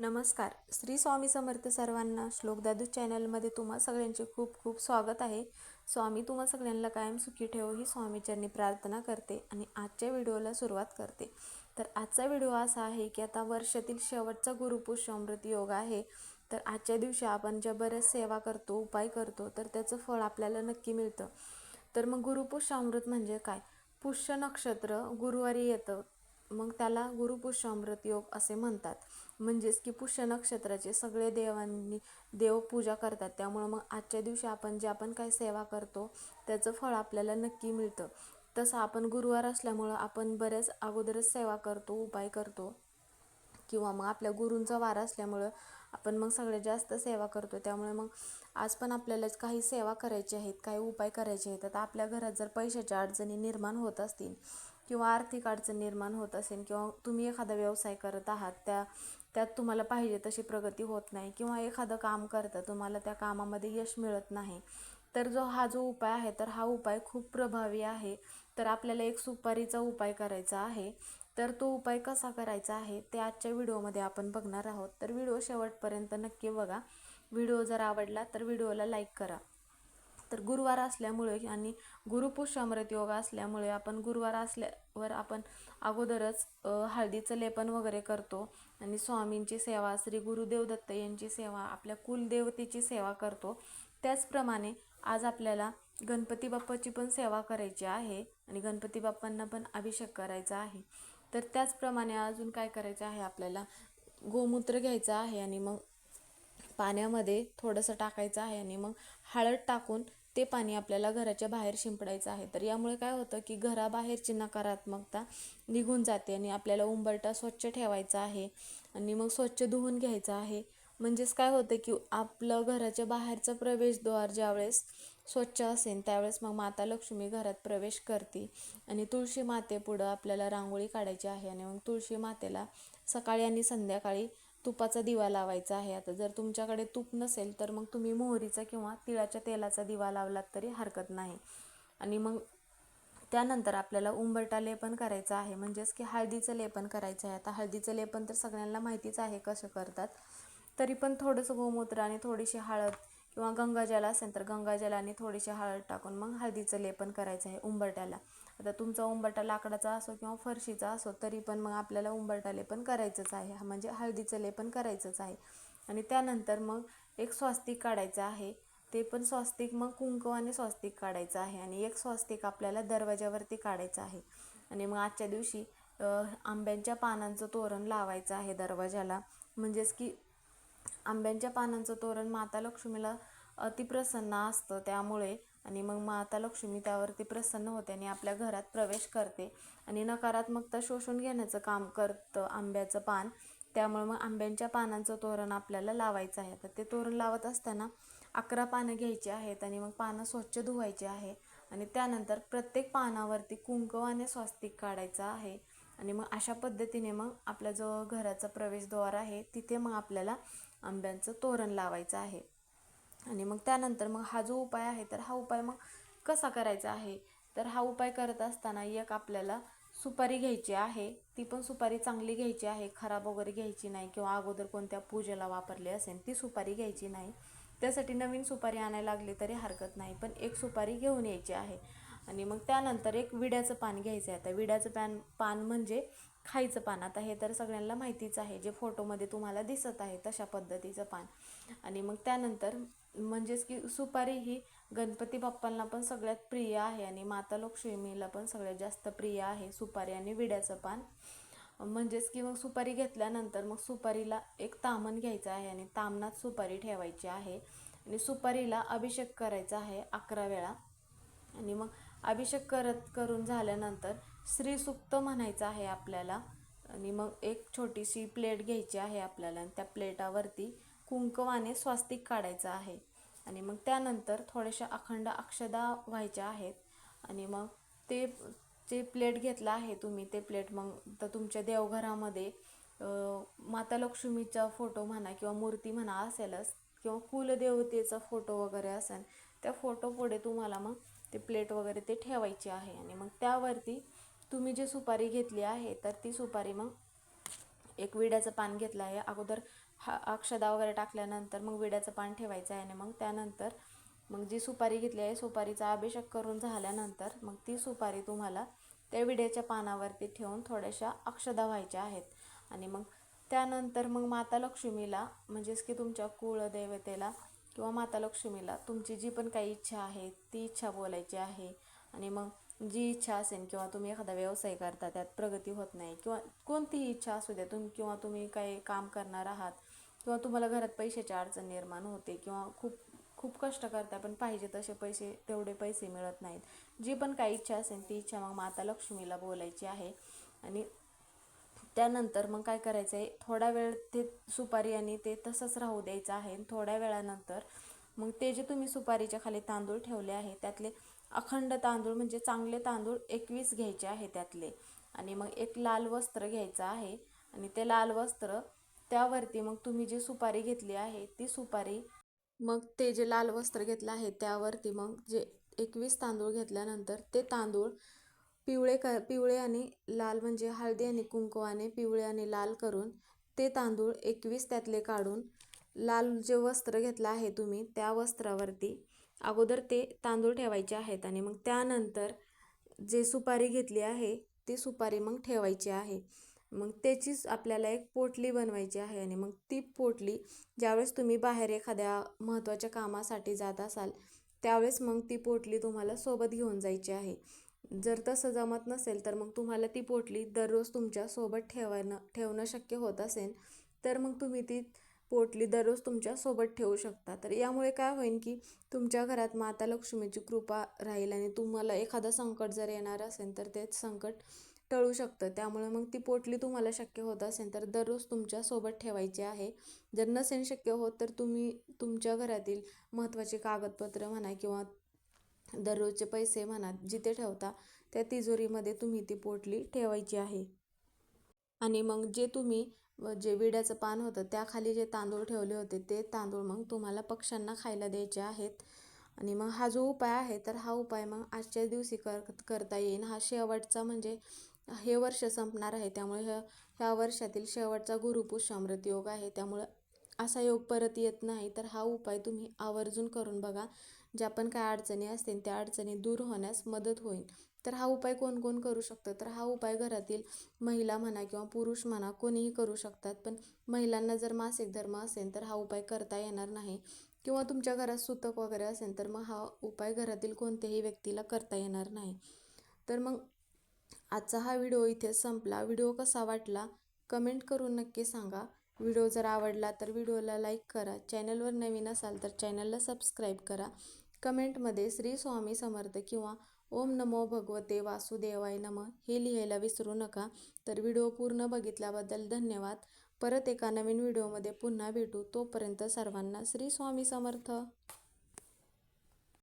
नमस्कार. श्री स्वामी समर्थ सर्वांना श्लोक दादू चॅनलमध्ये तुम्हा सगळ्यांचे खूप खूप स्वागत आहे. स्वामी तुम्हा सगळ्यांना कायम सुखी ठेवो ही स्वामीचरणी प्रार्थना करते आणि आजच्या व्हिडिओला सुरुवात करते. तर आजचा व्हिडिओ असा आहे की आता वर्षातील शेवटचा गुरुपुष्य अमृत योग आहे. तर आजच्या दिवशी आपण ज्या बऱ्याच सेवा करतो उपाय करतो तर त्याचं फळ आपल्याला नक्की मिळतं. तर मग गुरुपुष्य अमृत म्हणजे काय? पुष्य नक्षत्र गुरुवारी येतं. मग त्याला गुरुपुष्य अमृत योग असे म्हणतात. म्हणजेच की पुष्य नक्षत्राचे सगळे देवांनी देव पूजा करतात. त्यामुळं मग आजच्या दिवशी आपण जे आपण काही सेवा करतो त्याचं फळ आपल्याला नक्की मिळतं. तसं आपण गुरुवार असल्यामुळं आपण बऱ्याच अगोदरच सेवा करतो उपाय करतो. किंवा मग आपल्या गुरूंचा वार असल्यामुळं आपण मग सगळ्यात जास्त सेवा करतो. त्यामुळे मग आज पण आपल्याला काही सेवा करायची आहेत काही उपाय करायचे आहेत. आता आपल्या घरात जर पैशाच्या अडचणी निर्माण होत असतील किंवा आर्थिक अडचण निर्माण होत असेल किंवा तुम्ही एखादा व्यवसाय करत आहात त्या त्यात तुम्हाला पाहिजे तशी प्रगती होत नाही किंवा एखादं काम करतं तुम्हाला त्या कामामध्ये यश मिळत नाही तर जो हा जो उपाय आहे तर हा उपाय खूप प्रभावी आहे. तर आपल्याला एक सुपारीचा उपाय करायचा आहे. तर तो उपाय कसा करायचा आहे ते आजच्या व्हिडिओमध्ये आपण बघणार आहोत. तर व्हिडिओ शेवटपर्यंत नक्की बघा. व्हिडिओ जर आवडला तर व्हिडिओला लाईक करा. तर गुरुवार असल्यामुळे आणि गुरुपुष्यामृत अमृत असल्यामुळे आपण गुरुवार असल्यावर आपण अगोदरच हळदीचं लेपन वगैरे करतो आणि स्वामींची सेवा श्री गुरुदेव दत्त यांची सेवा आपल्या कुलदेवतेची सेवा करतो. त्याचप्रमाणे आज आपल्याला गणपती बाप्पाची पण सेवा करायची आहे आणि गणपती बाप्पांना पण अभिषेक करायचा आहे. तर त्याचप्रमाणे अजून काय करायचं आहे आपल्याला? गोमूत्र घ्यायचं आहे आणि मग पाण्यामध्ये थोडंसं टाकायचं आहे आणि मग हळद टाकून ते पाणी आपल्याला घराच्या बाहेर शिंपडायचं आहे. तर यामुळे काय होतं की घराबाहेरची नकारात्मकता निघून जाते आणि आपल्याला उंबरटा स्वच्छ ठेवायचा आहे आणि मग स्वच्छ धुवून घ्यायचं आहे. म्हणजेच काय होतं की आपलं घराच्या बाहेरचं प्रवेशद्वार ज्यावेळेस स्वच्छ असेल त्यावेळेस मग माता लक्ष्मी घरात प्रवेश करते आणि तुळशी मातेपुढं आपल्याला रांगोळी काढायची आहे आणि मग तुळशी मातेला सकाळी आणि संध्याकाळी तुपाचा दिवा लावायचा आहे. आता जर तुमच्याकडे तूप नसेल तर मग तुम्ही मोहरीचा किंवा तिळाच्या तेलाचा दिवा लावलात तरी हरकत नाही. आणि मग त्यानंतर आपल्याला उंबरटा लेपन करायचं आहे. म्हणजेच की हळदीचं लेपन करायचं आहे. आता हळदीचं लेपन तर सगळ्यांना माहितीच आहे कसं करतात. तरी पण थोडंसं गोमूत्र आणि थोडीशी हळद किंवा गंगाजल असेल तर गंगाजलाने थोडीशी हळद टाकून मग हळदीचं लेपन करायचं आहे उंबरट्याला. आता तुमचा उंबरटा लाकडाचा असो किंवा फरशीचा असो तरी पण मग आपल्याला उंबरटा लेपन करायचंच आहे. म्हणजे हळदीचं लेपन करायचंच आहे. आणि त्यानंतर मग एक स्वास्तिक काढायचं आहे. ते पण स्वास्तिक मग कुंकवाने स्वास्तिक काढायचं आहे. आणि एक स्वास्तिक आपल्याला दरवाज्यावरती काढायचं आहे. आणि मग आजच्या दिवशी आंब्यांच्या पानांचं तोरण लावायचं आहे दरवाजाला म्हणजेच की आंब्यांच्या पानांचं तोरण माता लक्ष्मीला अतिप्रसन्न असतं त्यामुळे आणि मग माता लक्ष्मी त्यावरती प्रसन्न होते आणि आपल्या घरात प्रवेश करते. आणि नकारात्मकता शोषून घेण्याचं काम करतं आंब्याचं पान. त्यामुळे मग आंब्यांच्या पानांचं तोरण आपल्याला लावायचं आहे. तर ते तोरण लावत असताना अकरा पानं घ्यायची आहेत आणि मग पानं स्वच्छ धुवायची आहे. आणि त्यानंतर प्रत्येक पानावरती कुंकवाने स्वास्तिक काढायचं आहे. आणि मग अशा पद्धतीने मग आपला जो घराचा प्रवेशद्वार आहे तिथे मग आपल्याला आंब्यांचं तोरण लावायचं आहे. आणि मग त्यानंतर मग हा जो उपाय आहे तर हा उपाय मग कसा करायचा आहे? तर हा उपाय करत असताना एक आपल्याला सुपारी घ्यायची आहे. ती पण सुपारी चांगली घ्यायची आहे. खराब वगैरे घ्यायची नाही किंवा अगोदर कोणत्या पूजेला वापरली असेल ती सुपारी घ्यायची नाही. त्यासाठी नवीन सुपारी आणायला लागली तरी हरकत नाही. पण एक सुपारी घेऊन यायची आहे. आणि मग त्यानंतर एक विड्याचं पान घ्यायचं आहे आता विड्याचं पॅन पान म्हणजे खायचं पान. आता हे तर सगळ्यांना माहितीच आहे. जे फोटोमध्ये तुम्हाला दिसत आहे तशा पद्धतीचं पान. आणि मग त्यानंतर म्हणजेच की सुपारी ही गणपती बाप्पांना पण सगळ्यात प्रिय आहे आणि माता लक्ष्मीला पण सगळ्यात जास्त प्रिय आहे सुपारी आणि विड्याचं पान. म्हणजेच की मग सुपारी घेतल्यानंतर मग सुपारीला एक तामण घ्यायचं आहे आणि तामणात सुपारी ठेवायची आहे. आणि सुपारीला अभिषेक करायचा आहे अकरा वेळा. आणि मग अभिषेक करत करून झाल्यानंतर श्रीसुक्त म्हणायचं आहे आपल्याला. आणि मग एक छोटीशी प्लेट घ्यायची आहे आपल्याला आणि त्या प्लेटावरती कुंकवाने स्वास्तिक काढायचं आहे. आणि मग त्यानंतर थोड्याशा अखंड अक्षदा व्हायच्या आहेत. आणि मग ते जे प्लेट घेतला आहे तुम्ही ते प्लेट मग तर तुमच्या देवघरामध्ये माता लक्ष्मीचा फोटो म्हणा किंवा मूर्ती म्हणा असेलच किंवा कुलदेवतेचा फोटो वगैरे असेल त्या फोटो पुढे तुम्हाला मग ते प्लेट वगैरे ते ठेवायचे आहे. आणि मग त्यावरती तुम्ही जी सुपारी घेतली आहे तर ती सुपारी मग एक विड्याचं पान घेतलं आहे. अगोदर हा अक्षदा वगैरे टाकल्यानंतर मग विड्याचं पान ठेवायचं आहे आणि मग त्यानंतर मग जी सुपारी घेतली आहे सुपारीचा अभिषेक करून झाल्यानंतर मग ती सुपारी तुम्हाला त्या विड्याच्या पानावरती ठेवून थोड्याशा अक्षदा व्हायच्या आहेत. आणि मग त्यानंतर मग माता लक्ष्मीला म्हणजेच की तुमच्या कुळदेवतेला किंवा माता लक्ष्मीला तुमची जी पण काही इच्छा आहे ती इच्छा बोलायची आहे. आणि मग जी इच्छा असेल किंवा तुम्ही एखादा व्यवसाय करता त्यात प्रगती होत नाही किंवा कोणतीही इच्छा असू द्या तुम्ही किंवा तुम्ही काही काम करणार आहात किंवा तुम्हाला घरात पैशाची अडचण निर्माण होते किंवा खूप खूप कष्ट करता पण पाहिजे तसे पैसे तेवढे पैसे मिळत नाहीत. जी पण काही इच्छा असेल ती इच्छा मग माता लक्ष्मीला बोलायची आहे. आणि त्यानंतर मग काय करायचं आहे थोडा वेळ ते सुपारी आणि ते तसंच राहू द्यायचं आहे. थोड्या वेळानंतर मग ते जे तुम्ही सुपारीच्या खाली तांदूळ ठेवले आहे त्यातले अखंड तांदूळ म्हणजे चांगले तांदूळ एकवीस घ्यायचे आहे त्यातले. आणि मग एक लाल वस्त्र घ्यायचं आहे. आणि ते लाल वस्त्र त्यावरती मग तुम्ही जी सुपारी घेतली आहे ती सुपारी मग ते जे लाल वस्त्र घेतलं आहे त्यावरती मग जे एकवीस तांदूळ घेतल्यानंतर ते तांदूळ पिवळे क पिवळे आणि लाल म्हणजे हळदी आणि कुंकवाने पिवळे आणि लाल करून ते तांदूळ एकवीस त्यातले काढून लाल जे वस्त्र घेतलं आहे तुम्ही त्या वस्त्रावरती अगोदर ते तांदूळ ठेवायचे आहेत आणि मग त्यानंतर जे सुपारी घेतली आहे ती सुपारी मग ठेवायची आहे. मग त्याचीच आपल्याला एक पोटली बनवायची आहे आणि मग ती पोटली ज्यावेळेस तुम्ही बाहेर एखाद्या महत्त्वाच्या कामासाठी जात असाल त्यावेळेस मग ती पोटली तुम्हाला सोबत घेऊन जायची आहे. जर तसं जमत नसेल तर मग तुम्हाला ती पोटली दररोज तुमच्यासोबत ठेवणं ठेवणं शक्य होत असेल तर मग तुम्ही ती पोटली दररोज तुमच्यासोबत ठेवू शकता. तर यामुळे काय होईल की तुमच्या घरात माता लक्ष्मीची कृपा राहील आणि तुम्हाला एखादं संकट जर येणार असेल तर ते संकट टळू शकतं. त्यामुळे मग ती पोटली तुम्हाला शक्य होत असेल तर दररोज तुमच्यासोबत ठेवायची आहे. जर नसेल शक्य होत तर तुम्ही तुमच्या घरातील महत्त्वाचे कागदपत्र म्हणा किंवा दररोजचे पैसे म्हणा जिथे ठेवता त्या तिजोरीमध्ये तुम्ही ती पोटली ठेवायची आहे. आणि मग जे तुम्ही जे विड्याचं पान होतं त्याखाली जे तांदूळ ठेवले होते ते तांदूळ मग तुम्हाला पक्ष्यांना खायला द्यायचे आहेत. आणि मग हा जो उपाय आहे तर हा उपाय मग आजच्या दिवशी कर करता येईल हा शेवटचा म्हणजे हे वर्ष संपणार आहे. त्यामुळे ह्या ह्या वर्षातील शेवटचा गुरुपुष्यामृत योग आहे. त्यामुळं असा योग परत येत नाही तर हा उपाय तुम्ही आवर्जून करून बघा. ज्या पण काय अडचणी असतील त्या अडचणी दूर होण्यास मदत होईल. तर हा उपाय कोण कोण करू शकतं? तर हा उपाय घरातील महिला म्हणा किंवा पुरुष म्हणा कोणीही करू शकतात. पण महिलांना जर मासिक धर्म असेल तर हा उपाय करता येणार नाही. किंवा तुमच्या घरात सुतक वगैरे असेल तर मग हा उपाय घरातील कोणत्याही व्यक्तीला करता येणार नाही. तर मग आजचा हा व्हिडिओ इथे संपला. व्हिडिओ कसा वाटला? कमेंट करून नक्की सांगा. व्हिडिओ जर आवडला तर व्हिडिओला लाईक करा. चॅनलवर नवीन असाल तर चॅनलला सबस्क्राईब करा. कमेंटमध्ये श्री स्वामी समर्थ किंवा ओम नमो भगवते वासुदेवाय नम हे लिहायला विसरू नका. तर व्हिडिओ पूर्ण बघितल्याबद्दल धन्यवाद. परत एका नवीन व्हिडिओमध्ये पुन्हा भेटू. तोपर्यंत सर्वांना श्री स्वामी समर्थ.